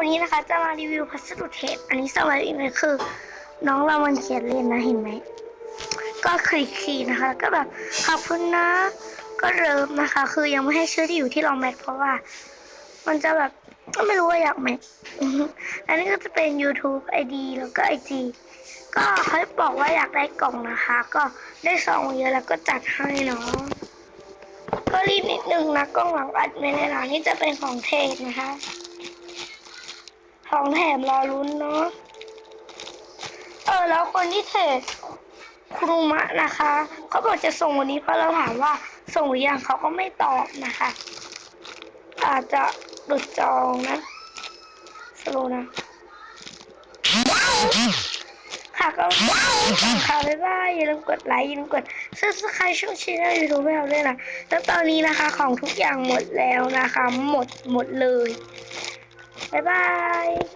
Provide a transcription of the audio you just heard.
วันนี้นะคะจะมารีวิวพัสดุเทปอันนี้สมัยอีกเลยคือ น้องเรามันเขียนเล่นนะเห็นไหม ก็คลิกคีนะคะแล้วก็แบบขอบคุณนะ ก็เริ่มนะคะ คือยังไม่ให้ชื่อที่อยู่ที่เราแมทเพราะว่า มันจะแบบก็ไม่รู้ว่าอยากแมทอันนี้ก็จะเป็น YouTube ID แล้วก็ IG ก็เขาบอกว่าอยากได้กล่องนะคะ ก็ได้ซองเยอะแล้วก็จัดให้เนาะก็รีบนิดนึงนะกล้องหลังอัดไม่แน่นอนนี่จะเป็นของเทปนะคะ ของแถมรอลุ้นเนาะ เออ แล้วคนที่เทรดครูมะนะคะ เขาบอกจะส่งวันนี้เพราะเราถามว่าส่งหรือยังเขาก็ไม่ตอบนะคะ อาจจะหลุดจองนะสโลนะค่ะก็ค่ะบ๊ายบายอย่าลืมกดไลค์อย่าลืมกดซับสไครต์ช่องชีแนลยูทูบให้เราด้วยนะแล้วตอนนี้นะคะของทุกอย่างหมดแล้วนะคะ หมดหมดเลย Bye-bye.